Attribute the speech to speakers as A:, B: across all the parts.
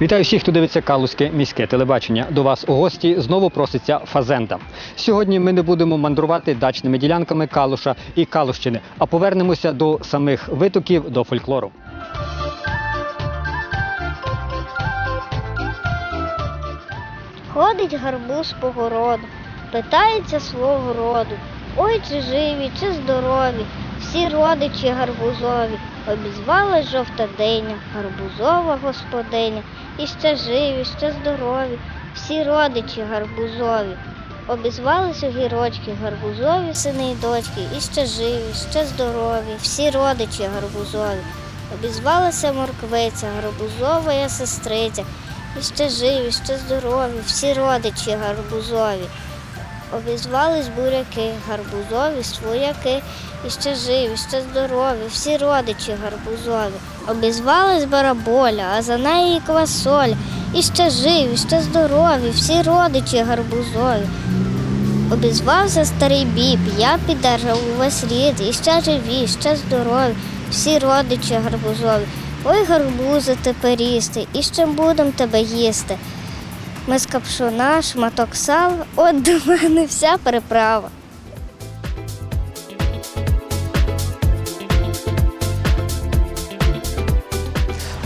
A: Вітаю всіх, хто дивиться Калузьке міське телебачення. До вас у гості знову проситься фазенда. Сьогодні ми не будемо мандрувати дачними ділянками Калуша і Калущини, а повернемося до самих витоків, до фольклору.
B: Ходить гарбуз по городу, питається свого роду. Ой, чи живі, чи здорові, всі родичі гарбузові. Обізвалась жовта диня, гарбузова господиня. І ще живі, ще здорові, всі родичі гарбузові. Обізвались огірочки, гарбузові сини й дочки, і ще живі, ще здорові, всі родичі гарбузові. Обізвалася морквиця, гарбузова я сестриця, і ще живі, ще здорові, всі родичі гарбузові. Обізвались буряки, гарбузові, свояки, і ще живі, ще здорові, всі родичі гарбузові. Обізвались бараболя, а за нею і квасоля, і ще живі, ще здорові, всі родичі гарбузові. Обізвався старий біб, я піддержав увесь рід, і ще живі, ще здорові, всі родичі гарбузові. Ой, гарбузи ти перісти, і ще будем тебе їсти. Ми з капшуна, шматок сала, от до мене вся приправа.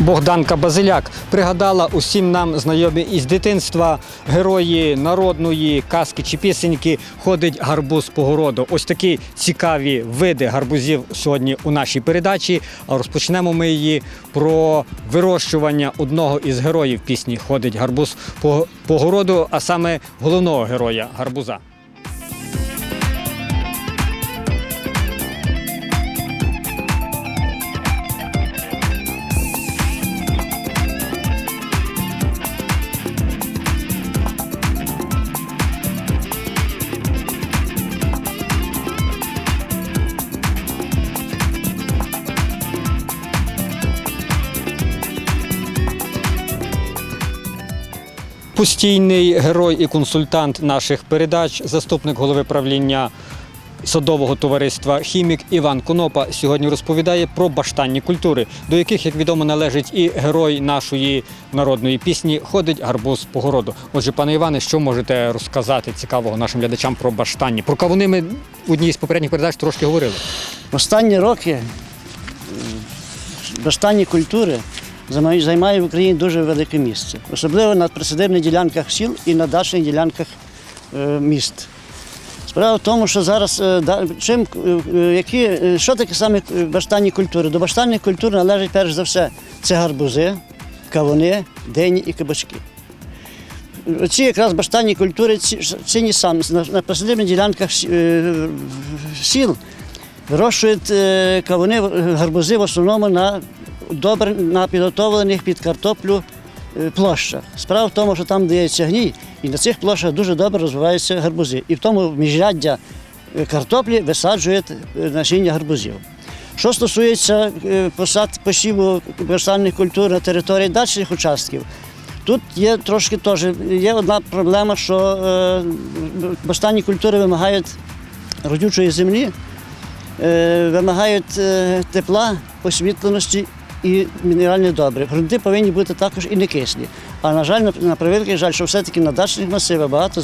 A: Богданка Базиляк пригадала усім нам знайомі із дитинства герої народної казки чи пісеньки ходить гарбуз по городу. Ось такі цікаві види гарбузів сьогодні у нашій передачі. А розпочнемо ми її про вирощування одного із героїв пісні Ходить гарбуз по, городу, а саме головного героя гарбуза. Постійний герой і консультант наших передач, заступник голови правління садового товариства Хімік Іван Конопа сьогодні розповідає про баштанні культури, до яких, як відомо, належить і герой нашої народної пісні Ходить гарбуз по городу. Отже, пане Іване, що можете розказати цікавого нашим глядачам про баштанні? Про кавуни ми в одній з попередніх передач трошки говорили.
C: Останні роки баштанні культури займає в Україні дуже велике місце, особливо на присадибних ділянках сіл і на дачних ділянках е, міст. Справа в тому, що зараз е, чим, е, які, що таке саме баштанні культури? До баштанних культур належать перш за все це гарбузи, кавуни, дині і кабачки. Ці якраз баштанні культури ці- цінні саме на, присадибних ділянках сіл вирощують кавуни, гарбузи в основному на добре на підготовлених під картоплю е, площах. Справа в тому, що там дається гній, і на цих площах дуже добре розвиваються гарбузи. І в тому міжряддя е, картоплі висаджують е, насіння гарбузів. Що стосується посад посіву баштанних культур на території дачних участків, тут є трошки теж є одна проблема, що баштанні культури вимагають родючої землі, вимагають тепла, освітленості і мінеральних добрив. Грунти повинні бути також і не кислі. А на жаль, на, превеликий жаль, що все-таки на дачних масивах багато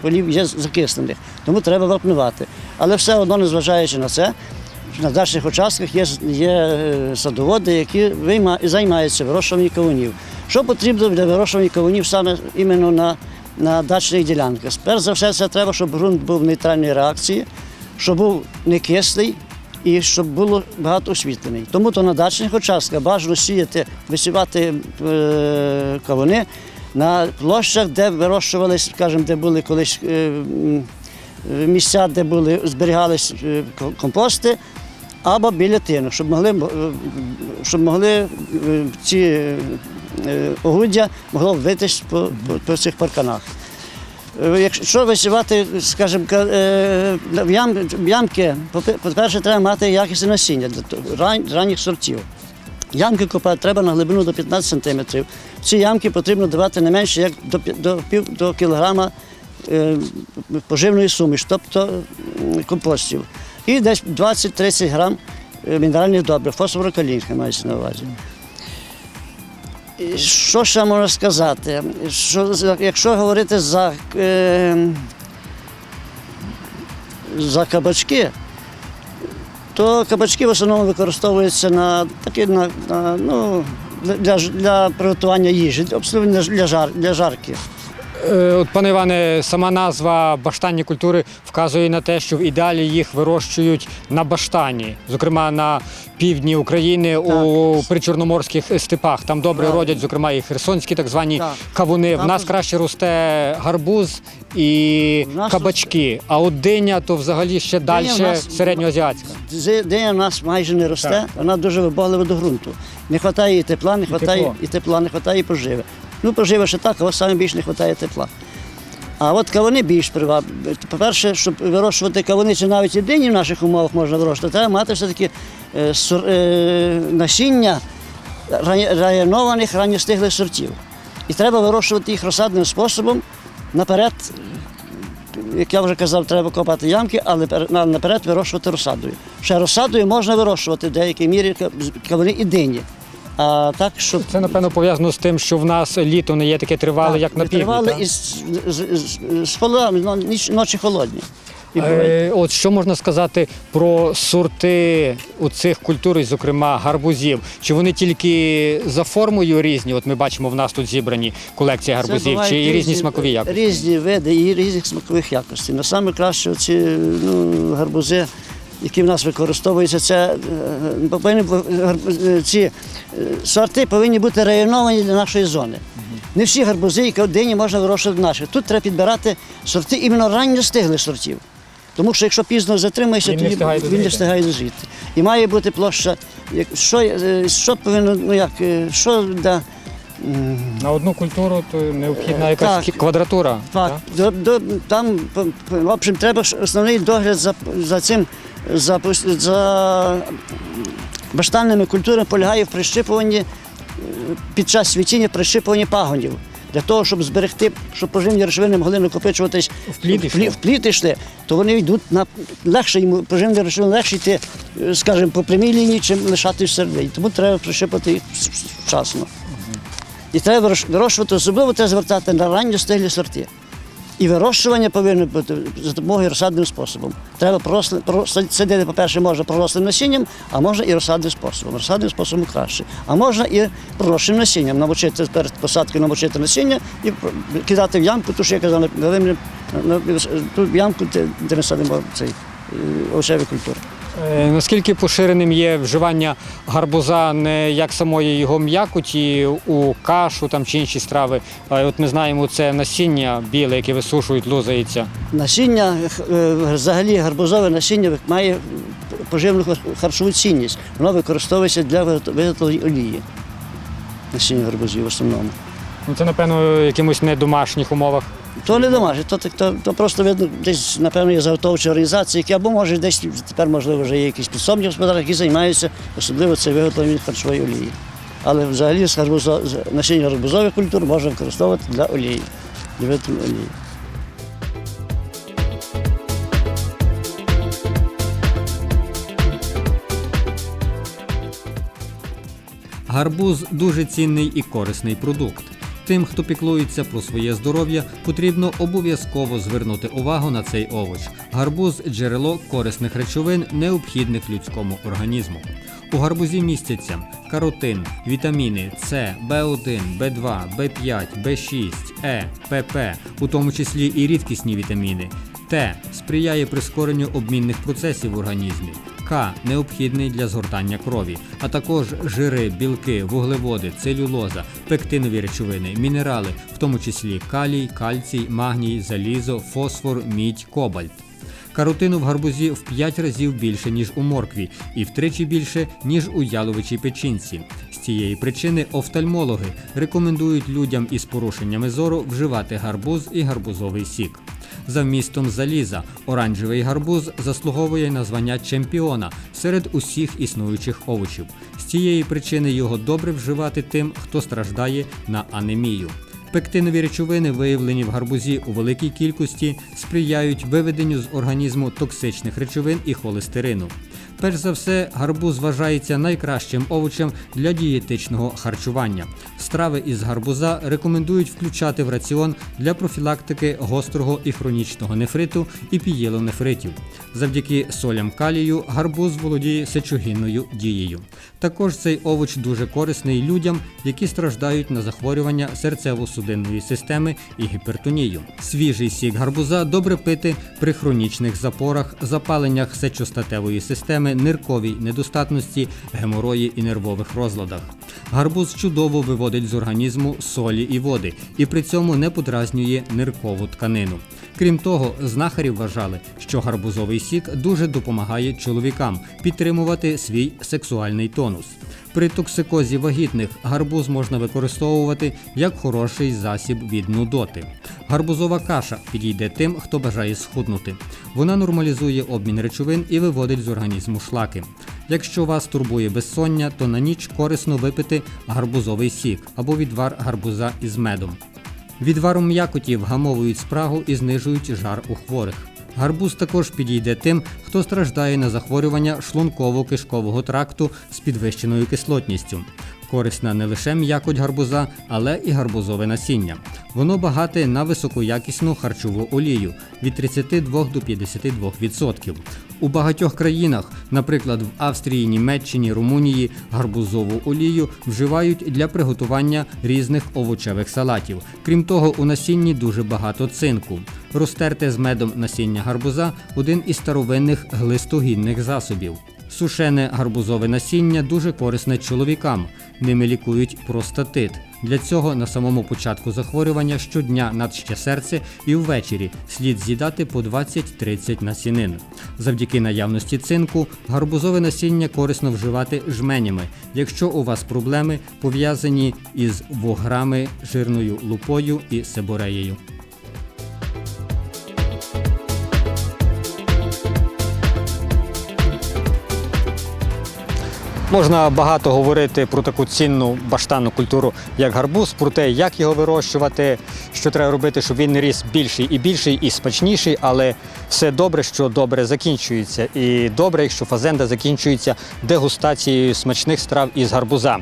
C: полів є закислених, тому треба вапнувати. Але все одно, незважаючи на це, на дачних участках є, є е, садоводи, які займаються вирощуванням кавунів. Що потрібно для вирощування кавунів саме іменно на, на дачних ділянках? Перш за все, це треба, щоб ґрунт був нейтральної реакції, щоб був не кислий і щоб було багато освітлений. Тому то на дачних участках бажано сіяти, висівати е, кавуни на площах, де вирощувалися, скажімо, де були колись е, місця, де були зберігались е, компости, або біля тину, щоб могли, е, щоб могли е, ці огуддя могло витись по, по, по цих парканах. Е, Якщо висівати, скажімо, е, ямки, по-перше, треба мати якісне насіння ранніх сортів. Ямки копати треба на глибину до 15 см. Ці ямки потрібно давати не менше як до, до, пів, до кілограма е, поживної суміші, тобто компостів. І десь 20-30 грам мінеральних добрив, фосфорокалійних мається на увазі. Що ще можна сказати? Що, якщо говорити за, е, за кабачки, то кабачки в основному використовуються на такі на, на ну, для, для приготування їжі, обслуговування для, жар, для жарки.
A: Е, От, пане Іване, сама назва баштанні культури вказує на те, що в ідеалі їх вирощують на баштані, зокрема на півдні України у причорноморських степах. Там добре
C: Так.
A: родять, зокрема, і херсонські так звані
C: Так.
A: кавуни. В
C: Там
A: нас краще росте гарбуз і
C: В нас
A: кабачки, а от диня то взагалі ще далі
C: в нас-
A: середньоазіатська.
C: Зи- Диня в нас майже не росте,
A: Так.
C: вона дуже вибаглива до ґрунту. Не вистачає і тепла, не вистачає
A: тепло.
C: і тепла, не вистачає і поживи. Ну, поживи ще так, а ось саме більше не вистачає тепла. А от кавуни більш привабливі. По-перше, щоб вирощувати кавуни, чи навіть і дині в наших умовах можна вирощувати, треба мати все-таки е, е, насіння районованих ранньостиглих сортів. І треба вирощувати їх розсадним способом наперед як я вже казав, треба копати ямки, але наперед вирощувати розсадою. Ще розсадою можна вирощувати в деякій мірі ка- кавуни і дині. А так, щоб
A: Це напевно пов'язано з тим, що в нас літо не є таке тривале, як на півдні.
C: тривали
A: так?
C: і з, з, з, з холодами, но- ніч- ночі холодні. І бувають.
A: Е, От що можна сказати про сорти у цих культур, і, зокрема гарбузів? Чи вони тільки за формою різні? От ми бачимо, в нас тут зібрані колекції
C: Це
A: гарбузів,
C: бувають
A: чи і різні смакові якості?
C: Різні види і різних смакових якостей. На саме ці ну, гарбузи, які в нас використовуються, це е, повинні бу- гарбу- е, ці е, сорти повинні бути районовані для нашої зони. Не всі гарбузи і дині можна вирощувати в наших. Тут треба підбирати сорти іменно ранньо стиглих сортів. Тому що якщо пізно затримаєшся, тоді він не встигає дозріти. І має бути площа, що, е, що повинно, ну як, е, що да,
A: На одну культуру то необхідна якась
C: Так.
A: квадратура.
C: Так, до, до, там в общем, треба основний догляд за, за цим за, за баштанними культурами полягає в прищипуванні е, під час світіння прищипуванні пагонів. Для того, щоб зберегти, щоб поживні речовини могли накопичуватись
A: В плід
C: в
A: йшли.
C: в то вони йдуть на легше йому поживні речовини легше йти, е, скажімо, по прямій лінії, чим лишати всередині. Тому треба прищипати їх вчасно. І треба вирощувати, особливо треба звертати на ранньостиглі сорти. І вирощування повинно бути за допомогою розсадним способом. Треба проросли, садити, по-перше, можна пророслим насінням, а можна і розсадним способом. Розсадним способом краще. А можна і проросшим насінням. Намочити перед посадкою намочити насіння і кидати в ямку, тому що я казав, на, ту ямку, де, ми садимо цей е, овочеві культури.
A: Е, Наскільки поширеним є вживання гарбуза не як самої його м'якоті у кашу там чи інші страви? А от ми знаємо, це насіння біле, яке висушують, лузається.
C: Насіння, е, взагалі гарбузове насіння має поживну харчову цінність. Воно використовується для виготовлення олії. Насіння гарбузів в основному.
A: Ну це напевно в якимось недомашніх умовах.
C: То не домашнє, то, то, то просто видно, десь, напевно, є заготовчі організації, які або може десь тепер, можливо, вже є якісь підсобні господарки, які займаються особливо це виготовленням харчової олії. Але взагалі гарбузо, насіння гарбузових культур можна використовувати для олії, для виготовлення олії.
D: Гарбуз дуже цінний і корисний продукт. Тим, хто піклується про своє здоров'я, потрібно обов'язково звернути увагу на цей овоч. Гарбуз джерело корисних речовин, необхідних людському організму. У гарбузі містяться каротин, вітаміни С, В1, В2, В5, В6, Е, ПП, у тому числі і рідкісні вітаміни. Т сприяє прискоренню обмінних процесів в організмі. К необхідний для згортання крові, а також жири, білки, вуглеводи, целюлоза, пектинові речовини, мінерали, в тому числі калій, кальцій, магній, залізо, фосфор, мідь, кобальт. Каротину в гарбузі в 5 разів більше, ніж у моркві, і втричі більше, ніж у яловичій печінці. З цієї причини офтальмологи рекомендують людям із порушеннями зору вживати гарбуз і гарбузовий сік. За вмістом заліза оранжевий гарбуз заслуговує на звання чемпіона серед усіх існуючих овочів. З цієї причини його добре вживати тим, хто страждає на анемію. Пектинові речовини, виявлені в гарбузі у великій кількості, сприяють виведенню з організму токсичних речовин і холестерину. Перш за все, гарбуз вважається найкращим овочем для дієтичного харчування. Страви із гарбуза рекомендують включати в раціон для профілактики гострого і хронічного нефриту і пієлонефритів. Завдяки солям калію гарбуз володіє сечогінною дією. Також цей овоч дуже корисний людям, які страждають на захворювання серцево-судинної системи і гіпертонію. Свіжий сік гарбуза добре пити при хронічних запорах, запаленнях сечостатевої системи, нирковій недостатності, геморої і нервових розладах. Гарбуз чудово виводить з організму солі і води і при цьому не подразнює ниркову тканину. Крім того, знахарі вважали, що гарбузовий сік дуже допомагає чоловікам підтримувати свій сексуальний тонус. При токсикозі вагітних гарбуз можна використовувати як хороший засіб від нудоти. Гарбузова каша підійде тим, хто бажає схуднути. Вона нормалізує обмін речовин і виводить з організму шлаки. Якщо вас турбує безсоння, то на ніч корисно випити гарбузовий сік або відвар гарбуза із медом. Відваром м'якоті вгамовують спрагу і знижують жар у хворих. Гарбуз також підійде тим, хто страждає на захворювання шлунково-кишкового тракту з підвищеною кислотністю. Корисна не лише м'якоть гарбуза, але і гарбузове насіння. Воно багате на високоякісну харчову олію від 32 до 52%. У багатьох країнах, наприклад, в Австрії, Німеччині, Румунії, гарбузову олію вживають для приготування різних овочевих салатів. Крім того, у насінні дуже багато цинку. Розтерте з медом насіння гарбуза один із старовинних глистогінних засобів. Сушене гарбузове насіння дуже корисне чоловікам. Ними лікують простатит. Для цього на самому початку захворювання щодня надще серце і ввечері слід з'їдати по 20-30 насінин. Завдяки наявності цинку гарбузове насіння корисно вживати жменями, якщо у вас проблеми пов'язані із вограми, жирною лупою і себореєю.
A: Можна багато говорити про таку цінну баштанну культуру, як гарбуз, про те, як його вирощувати, що треба робити, щоб він ріс більший і більший, і смачніший, але все добре, що добре закінчується. І добре, якщо фазенда закінчується дегустацією смачних страв із гарбуза.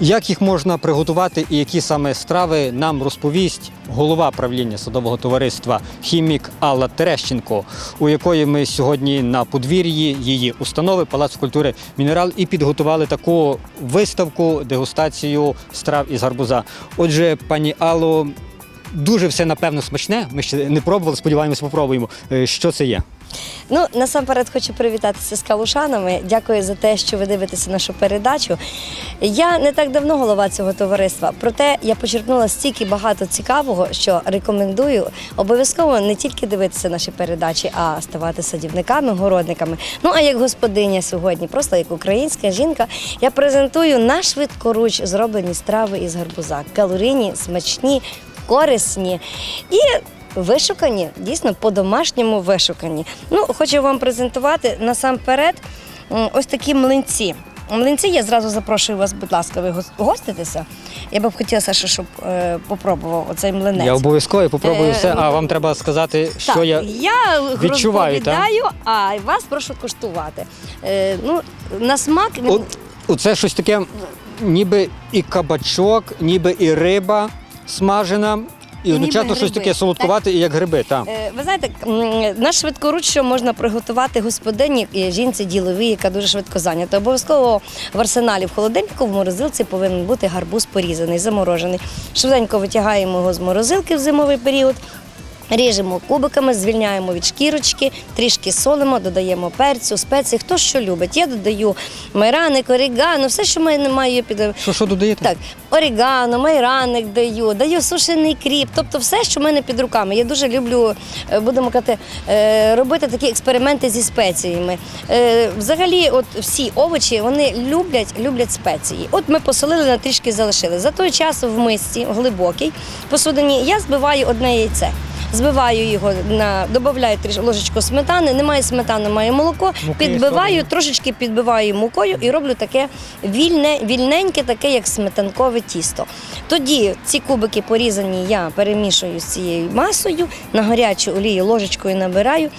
A: Як їх можна приготувати і які саме страви нам розповість голова правління садового товариства хімік Алла Терещенко, у якої ми сьогодні на подвір'ї її установи Палацу культури Мінерал і підготували таку виставку, дегустацію страв із гарбуза. Отже, пані Алло, дуже все напевно смачне. Ми ще не пробували, сподіваємось, попробуємо. Е, Що це є?
E: Ну, насамперед хочу привітатися з калушанами. Дякую за те, що ви дивитеся нашу передачу. Я не так давно голова цього товариства, проте я почерпнула стільки багато цікавого, що рекомендую обов'язково не тільки дивитися наші передачі, а ставати садівниками, городниками. Ну а як господиня сьогодні, просто як українська жінка, я презентую на швидкоруч зроблені страви із гарбуза. Калорійні, смачні, корисні і вишукані, дійсно по-домашньому вишукані. Ну, хочу вам презентувати насамперед ось такі млинці. Млинці я зразу запрошую вас, будь ласка, ви гос- гоститеся. Я би б хотіла, Саша, щоб е, попробував оцей млинець.
A: Я обов'язково попробую
E: Е,
A: все, а вам треба сказати, що
E: так,
A: я.
E: я
A: відчуваю, так?
E: розповідаю, а вас прошу куштувати. Е, ну, на смак
A: От, оце щось таке, ніби і кабачок, ніби і риба смажена, і, одночасно щось таке солодкувате, і як гриби. Так.
E: Е, Ви знаєте, на швидкоруч, що можна приготувати господині жінці діловій, яка дуже швидко зайнята. Обов'язково в арсеналі в холодильнику в морозилці повинен бути гарбуз порізаний, заморожений. Швиденько витягаємо його з морозилки в зимовий період. Ріжемо кубиками, звільняємо від шкірочки, трішки солимо, додаємо перцю, спеції, хто що любить. Я додаю майраник, орігано, все, що мене має під
A: Що що додаєте?
E: так, орігано, майраник даю, даю сушений кріп, тобто все, що в мене під руками. Я дуже люблю, е, будемо казати, е, робити такі експерименти зі спеціями. Е, Взагалі, от всі овочі вони люблять, люблять спеції. От ми посолили на трішки залишили. За той час в мисці глибокій посудині я збиваю одне яйце. Збиваю його на додаю ложечку сметани. Немає сметани, має молоко.
A: Муки
E: підбиваю, трошечки підбиваю мукою і роблю таке вільне, вільненьке, таке як сметанкове тісто. Тоді ці кубики порізані я перемішую з цією масою, на гарячу олію ложечкою набираю.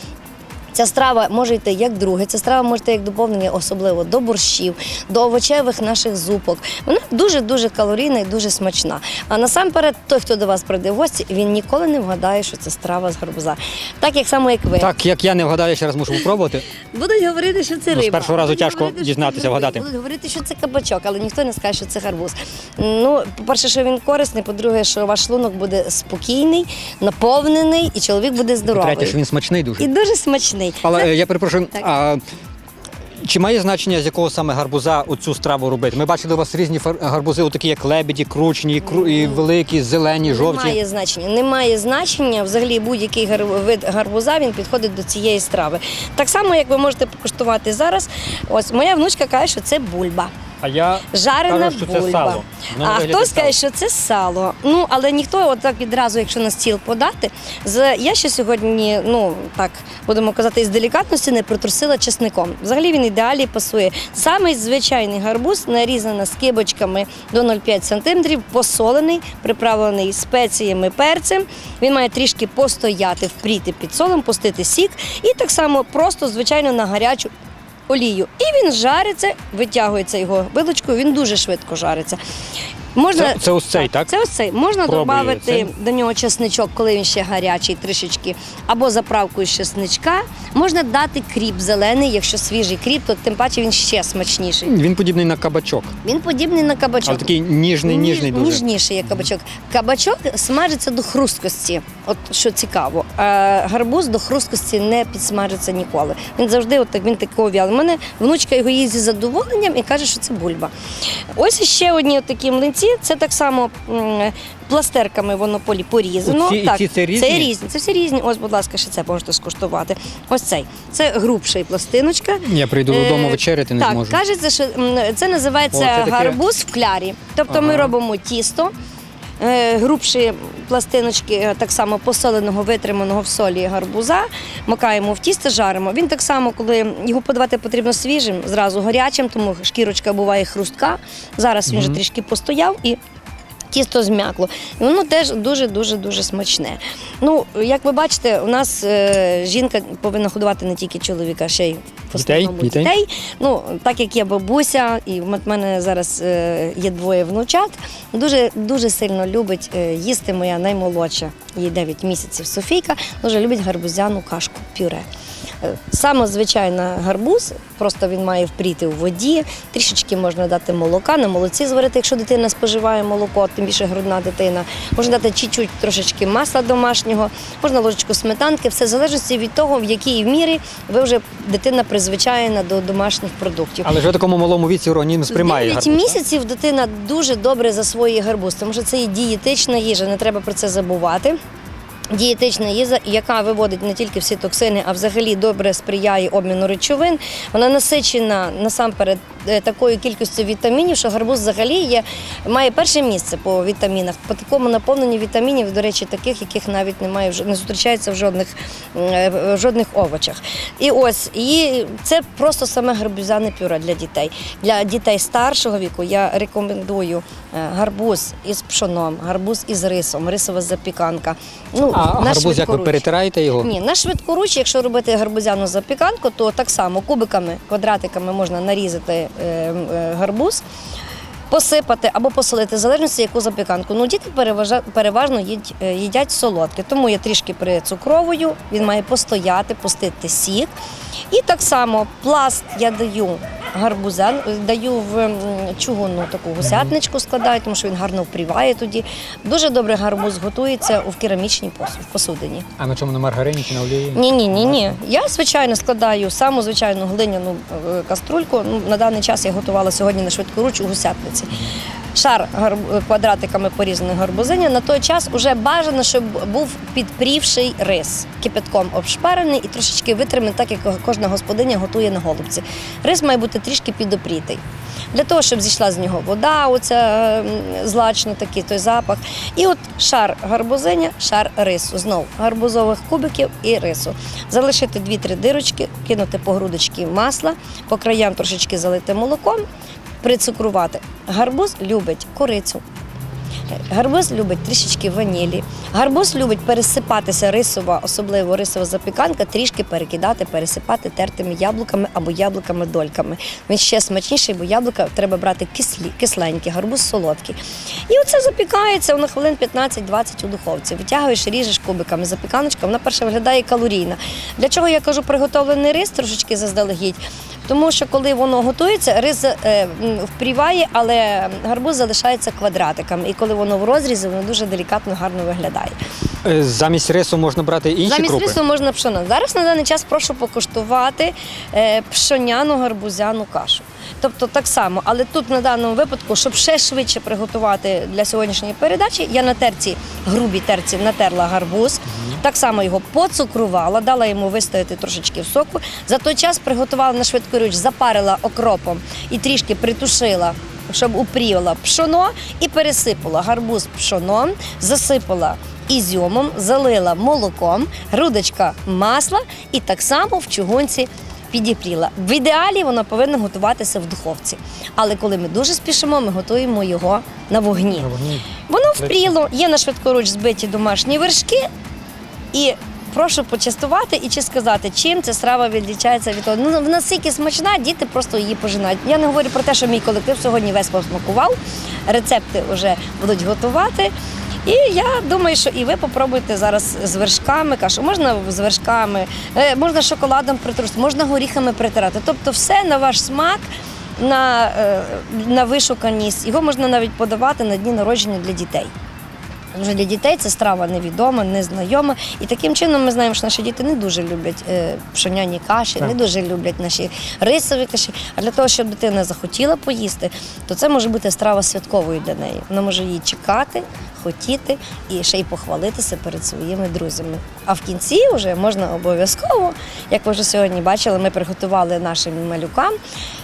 E: Ця страва може йти як друге, ця страва може йти як доповнення, особливо до борщів, до овочевих наших зупок. Вона дуже дуже калорійна і дуже смачна. А насамперед, той, хто до вас прийде в гості, він ніколи не вгадає, що це страва з гарбуза. Так як само, як ви.
A: Так, як я не вгадаю, ще раз мушу спробувати.
E: Будуть говорити, що це
A: Ну, з першого разу
E: Будуть
A: тяжко
E: говорити, що
A: дізнатися,
E: це
A: вгадати.
E: Будуть говорити, що це кабачок, але ніхто не скаже, що це гарбуз. Ну, по-перше, що він корисний, по-друге, що ваш шлунок буде спокійний, наповнений, і чоловік буде здоровий.
A: Третє, що він смачний дуже.
E: І дуже смачний.
A: Але е, я перепрошую,
E: Так.
A: а чи має значення, з якого саме гарбуза оцю страву робити? Ми бачили у вас різні гарбузи, такі як лебеді, кручені, і кру- і великі, зелені, жовті.
E: Немає значення. Немає значення. Взагалі будь-який гар- вид гарбуза він підходить до цієї страви. Так само, як ви можете покуштувати зараз. Ось моя внучка каже, що це бульба.
A: А я
E: Жарена
A: кажу, що
E: бульба.
A: це сало.
E: А хто скаже, що це сало. Ну але ніхто отак відразу, якщо на стіл подати. З я ще сьогодні, ну так будемо казати, із делікатності не притрусила чесником. Взагалі він ідеалі пасує. Самий звичайний гарбуз нарізаний скибочками до 0,5 см, посолений, приправлений спеціями перцем. Він має трішки постояти, впріти під солом, пустити сік, і так само просто звичайно на гарячу олію. І він жариться, витягується його вилочкою, він дуже швидко жариться. Можна,
A: Це- це ось цей, так?
E: Це ось цей. Можна
A: Пробую
E: додати
A: цей.
E: до нього чесничок, коли він ще гарячий, трішечки, або заправку із чесничка. Можна дати кріп зелений, якщо свіжий кріп, то тим паче він ще смачніший.
A: Він подібний на кабачок,
E: Він подібний на кабачок.
A: але такий ніжний, ніжний
E: Ніж-
A: дуже.
E: Ніжніший, як кабачок. Кабачок смажиться до хрусткості, от що цікаво. А гарбуз до хрусткості не підсмажиться ніколи. Він завжди от так, він такий в'ялий. У мене внучка його їсть зі задоволенням і каже, що це бульба. Ось ще одні от такі млинці. Це так само м, пластерками воно полі порізано.
A: Оці і
E: так,
A: ці це різні?
E: Це різні. Це всі різні. Ось, будь ласка, ще це можете скуштувати. Ось цей. Це грубша і пластиночка.
A: Я прийду додому
E: Е,
A: вечеряти не
E: так,
A: зможу.
E: кажеться, що м, це називається
A: О, це таке-
E: гарбуз в клярі. Тобто ми
A: Ага.
E: робимо тісто, грубші пластиночки е, так само посоленого, витриманого в солі гарбуза, макаємо в тісто, жаримо. Він так само, коли його подавати потрібно свіжим, зразу гарячим, тому шкірочка буває хрустка. Зараз він вже трішки постояв і. Тісто зм'якло. І воно теж дуже-дуже дуже смачне. Ну, як ви бачите, у нас е, жінка повинна годувати не тільки чоловіка, а ще й в основному
A: Дітей?
E: дітей. Ну, так як я бабуся, і в мене зараз е, є двоє внучат, дуже, дуже сильно любить е, їсти моя наймолодша, їй 9 місяців Софійка, дуже любить гарбузяну кашку пюре. Е, Саме звичайна гарбуз, просто він має впріти у воді, трішечки можна дати молока, на молоці зварити, якщо дитина споживає молоко, тим більше грудна дитина. Можна дати чуть-чуть трошечки масла домашнього, можна ложечку сметанки, все залежить від того, в якій мірі ви вже дитина призвичаєна до домашніх продуктів.
A: Але ж в такому малому віці організм сприймає
E: 9
A: гарбуз. так?
E: місяців дитина дуже добре засвоює гарбуз, тому що це є дієтична їжа, не треба про це забувати. Дієтична їжа, яка виводить не тільки всі токсини, а взагалі добре сприяє обміну речовин. Вона насичена насамперед е, такою кількістю вітамінів, що гарбуз взагалі є, має перше місце по вітамінах. По такому наповненню вітамінів, до речі, таких, яких навіть немає не зустрічається в жодних, е, в жодних овочах. І ось і це просто саме гарбузяне пюре для дітей. Для дітей старшого віку я рекомендую е, гарбуз із пшоном, гарбуз із рисом, рисова запіканка. Ну,
A: А
E: на
A: гарбуз як ви
E: швидкоруч.
A: перетираєте його?
E: Ні, на швидкоруч, якщо робити гарбузяну запіканку, то так само кубиками, квадратиками можна нарізати е, е, гарбуз. Посипати або посолити, в залежності, яку запіканку. Ну, діти переважа- переважно їдь- е, їдять солодке, тому я трішки прицукровую, він має постояти, пустити сік. І так само пласт я даю гарбуза, даю в чугунну таку гусятничку складаю, тому що він гарно впріває тоді. Дуже добре гарбуз готується у керамічній посудині.
A: А на чому на маргарині чи на олії?
E: Ні, ні, ні, ні. Я звичайно складаю саму звичайну глиняну е, каструльку. Ну, на даний час я готувала сьогодні на швидкоруч у гусятниці. Шар квадратиками порізаний гарбузиня. На той час вже бажано, щоб був підпрівший рис, кипятком обшпарений і трошечки витриманий, так як кожна господиня готує на голубці. Рис має бути трішки підопрітий. Для того, щоб зійшла з нього вода, оця злачно такий той запах. І от шар гарбузиня, шар рису. Знов гарбузових кубиків і рису. Залишити 2-3 дирочки, кинути по грудочки масла, по краям трошечки залити молоком, прицукрувати. Гарбуз любить корицю. Гарбуз любить трішечки ванілі. Гарбуз любить пересипатися рисова, особливо рисова запіканка, трішки перекидати, пересипати тертими яблуками або яблуками-дольками. Він ще смачніший, бо яблука треба брати кислі, кисленькі, гарбуз солодкий. І оце запікається на хвилин 15-20 у духовці. Витягуєш, ріжеш кубиками. Запіканочка, вона перше виглядає калорійна. Для чого я кажу приготовлений рис трошечки заздалегідь? Тому що коли воно готується, рис е, впріває, але гарбуз залишається квадратиками. І коли воно в розрізі, воно дуже делікатно, гарно виглядає.
A: Е, Замість рису можна брати інші
E: Замість
A: крупи.
E: рису можна пшено. Зараз на даний час прошу покуштувати е, пшоняну гарбузяну кашу. Тобто так само, але тут на даному випадку, щоб ще швидше приготувати для сьогоднішньої передачі, я на терці, грубій терці натерла гарбуз, так само його поцукрувала, дала йому вистояти трошечки в соку. За той час приготувала на швидкоруч, запарила окропом і трішки притушила. Щоб упріла пшоно і пересипала гарбуз пшоном, засипала ізюмом, залила молоком, грудочка масла і так само в чугунці підіпріла. В ідеалі воно повинно готуватися в духовці. Але коли ми дуже спішимо, ми готуємо його на вогні. Воно впріло, є на швидкоруч збиті домашні вершки. І прошу почастувати і чи сказати, чим ця страва відлічається від того. Ну, вона настільки смачна, діти просто її пожинають. Я не говорю про те, що мій колектив сьогодні весь посмакував, рецепти вже будуть готувати. І я думаю, що і ви попробуйте зараз з вершками кашу. Можна з вершками, е, можна шоколадом притрусити, можна горіхами притирати. Тобто все на ваш смак, на, е, на вишуканість. Його можна навіть подавати на дні народження для дітей. Що для дітей це страва невідома, незнайома. І таким чином ми знаємо, що наші діти не дуже люблять е, пшоняні каші, не дуже люблять наші рисові каші. А для того, щоб дитина захотіла поїсти, то це може бути страва святковою для неї. Вона може її чекати, хотіти і ще й похвалитися перед своїми друзями. А в кінці вже можна обов'язково, як ви вже сьогодні бачили, ми приготували нашим малюкам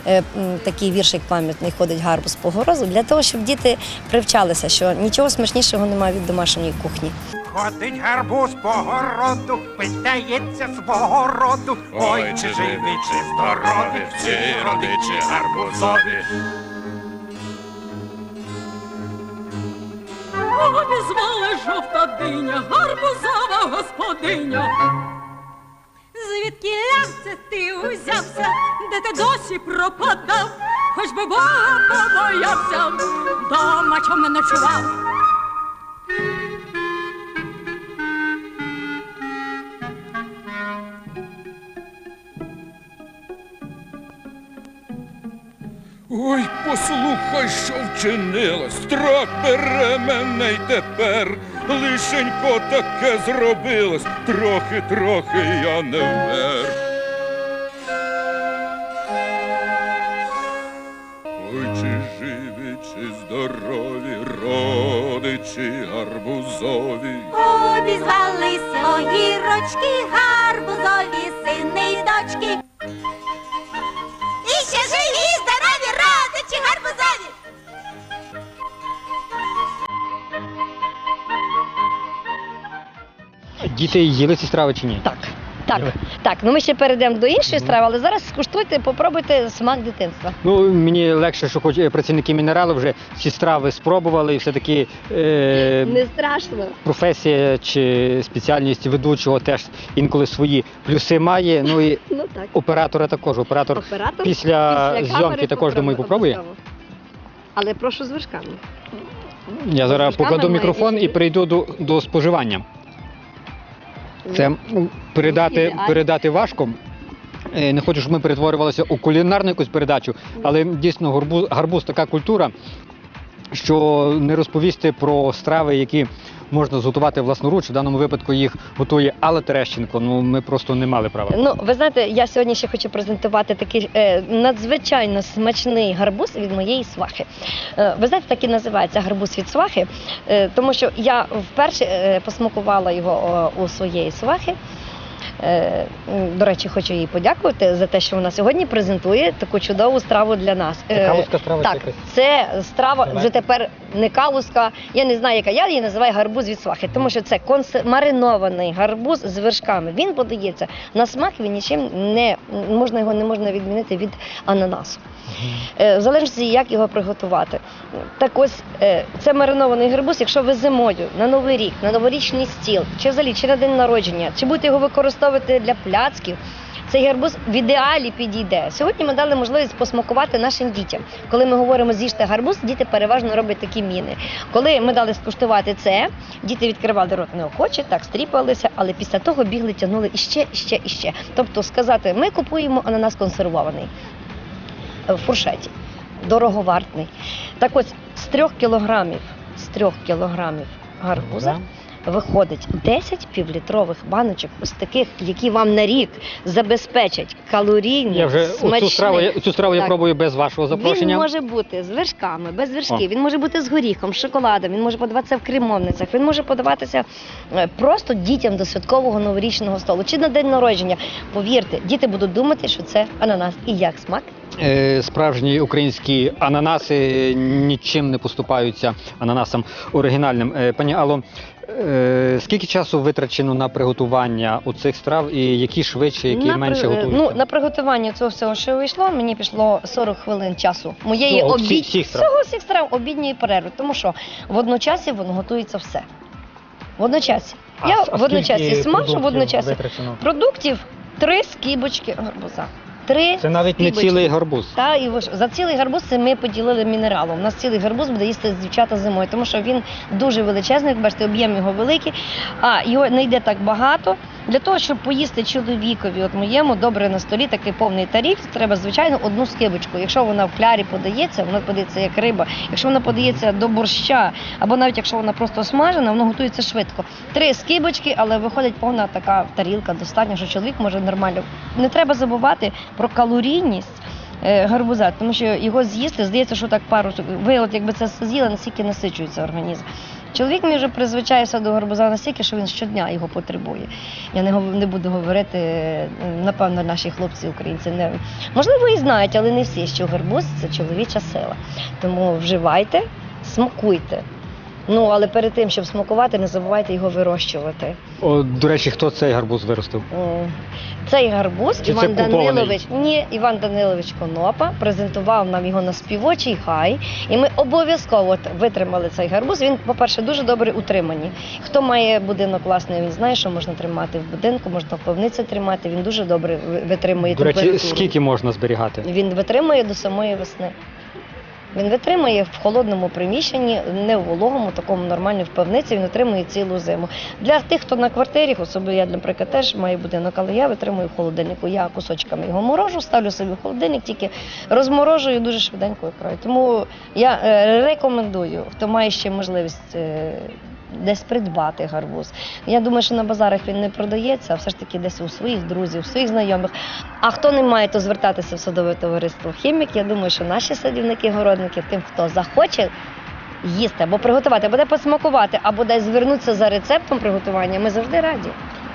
E: е, такий віршик пам'ятний ходить гарбуз по горозу, для того, щоб діти привчалися, що нічого смачнішого немає від домашньої кухні.
F: Ходить гарбуз по городу, питається свого роду. Ой, чи живі, чи здорові, всі родичі гарбузові.
G: Обізвали жовта диня, гарбузова господиня. Звідки це ти узявся, де ти досі пропадав, хоч би Бога побоявся, дома чом не ночував.
H: Ой, послухай, що вчинила, страх бере мене й тепер. Лишенько таке зробилось, трохи, трохи я не вмер. Ой, чи живі, чи здорові, родичі гарбузові.
G: Обізвалися огірочки, гарбузові сини й дочки.
A: Діти їли ці страви чи ні?
E: Так. Так, так, ну ми ще перейдемо до іншої страви, але зараз скуштуйте, попробуйте смак дитинства.
A: Ну, мені легше, що хоч е, працівники мінералу вже ці страви спробували, і все-таки е,
E: Не страшно.
A: професія чи спеціальність ведучого теж інколи свої плюси має. Ну і
E: Ну так.
A: оператора також. Оператор,
E: Оператор
A: після,
E: камери
A: зйомки також думаю попробує.
E: Але прошу з вершками.
A: Я зараз покладу мікрофон і перейду до, до споживання. Це передати, передати важко. Е, Не хочу, щоб ми перетворювалися у кулінарну якусь передачу, але дійсно гарбуз, гарбуз така культура, що не розповісти про страви, які можна зготувати власноруч. В даному випадку їх готує Алла Терещенко. Ну ми просто не мали права.
E: Ну, ви знаєте, я сьогодні ще хочу презентувати такий е, надзвичайно смачний гарбуз від моєї свахи. Е, ви знаєте, так і називається гарбуз від свахи, е, тому що я вперше е, посмакувала його о, у своєї свахи. Е, До речі, хочу їй подякувати за те, що вона сьогодні презентує таку чудову страву для нас. Е,
A: калузька страва
E: Так,
A: якась?
E: це страва вже тепер не калузька. Я не знаю, яка я її називаю гарбуз від свахи, тому що це маринований гарбуз з вершками. Він подається на смак, він нічим не можна його не можна відмінити від ананасу. Е, В залежності, як його приготувати. Так ось це маринований гарбуз, якщо ви зимою на Новий рік, на новорічний стіл, чи взагалі чи на день народження, чи будете його використовувати для пляцків. Цей гарбуз в ідеалі підійде. Сьогодні ми дали можливість посмакувати нашим дітям. Коли ми говоримо з'їжте гарбуз, діти переважно роблять такі міни. Коли ми дали скуштувати це, діти відкривали рот неохоче, так стріпалися, але після того бігли, тягнули іще, іще, іще. Тобто сказати, ми купуємо ананас консервований в фуршеті, дороговартний. Так ось з трьох кілограмів, з трьох кілограмів гарбуза виходить 10 півлітрових баночок, ось таких, які вам на рік забезпечать калорійний,
A: Я вже
E: смачний.
A: цю страву, я- цю страву я пробую без вашого запрошення.
E: Він може бути з вершками, без вершків,
A: О.
E: він може бути з горіхом, з шоколадом, він може подаватися в кремовницях, він може подаватися е, просто дітям до святкового новорічного столу чи на день народження. Повірте, діти будуть думати, що це ананас. І як смак?
A: Е, Справжні українські ананаси нічим не поступаються ананасам оригінальним. Е, Пані Алло, е, скільки часу витрачено на приготування оцих страв і які швидше, які
E: на,
A: менше
E: при-
A: готуються?
E: Ну, на приготування цього всього, що вийшло, мені пішло 40 хвилин часу. Моєї
A: Всього, всі-
E: обід...
A: всіх страв?
E: всього всіх страв обідньої перерви, тому що в одночасі воно готується все. В одночасі.
A: А
E: Я
A: с- а
E: в одночасі смажу, в одночасі.
A: витрачено?
E: Продуктів три скибочки гарбуза. Три
A: Це навіть не цілий гарбуз.
E: Та і ви за цілий гарбуз це ми поділили мінералом. У нас цілий гарбуз буде їсти дівчата зимою, тому що він дуже величезний. Бачите, об'єм його великий, а його не йде так багато. Для того, щоб поїсти чоловікові, от моєму добре на столі такий повний таріль, треба звичайно одну скибочку. Якщо вона в клярі подається, вона подається як риба. Якщо вона подається до борща, або навіть якщо вона просто смажена, воно готується швидко. Три скибочки, але виходить повна така тарілка достатньо, що чоловік може нормально. Не треба забувати про калорійність. е, Гарбуза, тому що його з'їсти, здається, що так пару ви от якби це з'їли, наскільки насичується організм. Чоловік мій вже призвичається до гарбуза настільки, що він щодня його потребує. Я не, не буду говорити, е, напевно, наші хлопці українці не можливо і знають, але не всі, що гарбуз це чоловіча сила. Тому вживайте, смакуйте. Ну але перед тим, щоб смакувати, не забувайте його вирощувати.
A: О, до речі, хто цей гарбуз виростив?
E: Цей гарбуз
A: Чи це
E: Іван
A: купований?
E: Данилович, ні, Іван Данилович Конопа презентував нам його на співочий хай, і ми обов'язково витримали цей гарбуз. Він, по-перше, дуже добре утриманий. Хто має будинок власний, він знає, що можна тримати в будинку, можна в пивниці тримати. Він дуже добре витримує
A: До речі,
E: температуру.
A: скільки можна зберігати?
E: Він витримує до самої весни. Він витримує в холодному приміщенні, не в вологому, такому нормальному в певниці, він витримує цілу зиму. Для тих, хто на квартирі, особливо я, наприклад, теж маю будинок, але я витримую в холодильнику. Я кусочками його морожу, ставлю собі в холодильник, тільки розморожую дуже швиденько краю. Тому я е, рекомендую, хто має ще можливість. Десь придбати гарбуз. Я думаю, що на базарах він не продається, а все ж таки десь у своїх друзів, у своїх знайомих. А хто не має, то звертатися в садове товариство хімік. Я думаю, що наші садівники, городники, тим, хто захоче їсти або приготувати, або де посмакувати, або десь звернутися за рецептом приготування, ми завжди раді.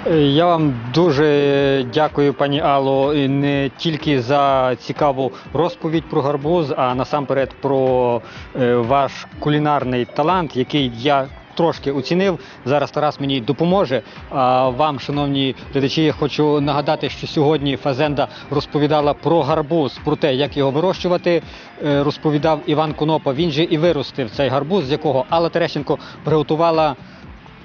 A: Е, Я вам дуже дякую, пані Алло, не тільки за цікаву розповідь про гарбуз, а насамперед про е, ваш кулінарний талант, який я трошки оцінив. Зараз Тарас мені допоможе. А вам, шановні глядачі, я хочу нагадати, що сьогодні Фазенда розповідала про гарбуз, про те, як його вирощувати. Е, Розповідав Іван Конопа. Він же і виростив цей гарбуз, з якого Алла Терещенко приготувала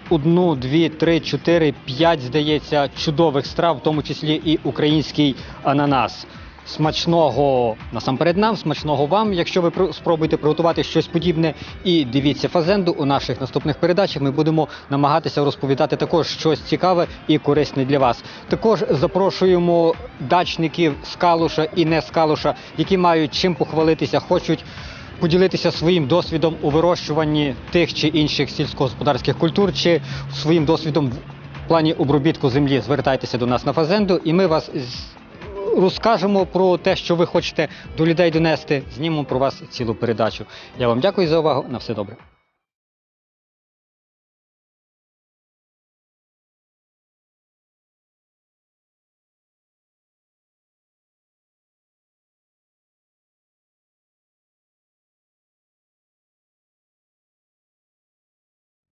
A: одну, дві, три, чотири, п'ять, здається, чудових страв, в тому числі і український ананас. Смачного насамперед нам, смачного вам, якщо ви про- спробуєте приготувати щось подібне. І дивіться фазенду у наших наступних передачах. Ми будемо намагатися розповідати також щось цікаве і корисне для вас. Також запрошуємо дачників з Калуша і не з Калуша, які мають чим похвалитися, хочуть поділитися своїм досвідом у вирощуванні тих чи інших сільськогосподарських культур, чи своїм досвідом в плані обробітку землі. Звертайтеся до нас на фазенду, і ми вас розкажемо про те, що ви хочете до людей донести. Знімемо про вас цілу передачу. Я вам дякую за увагу. На все добре.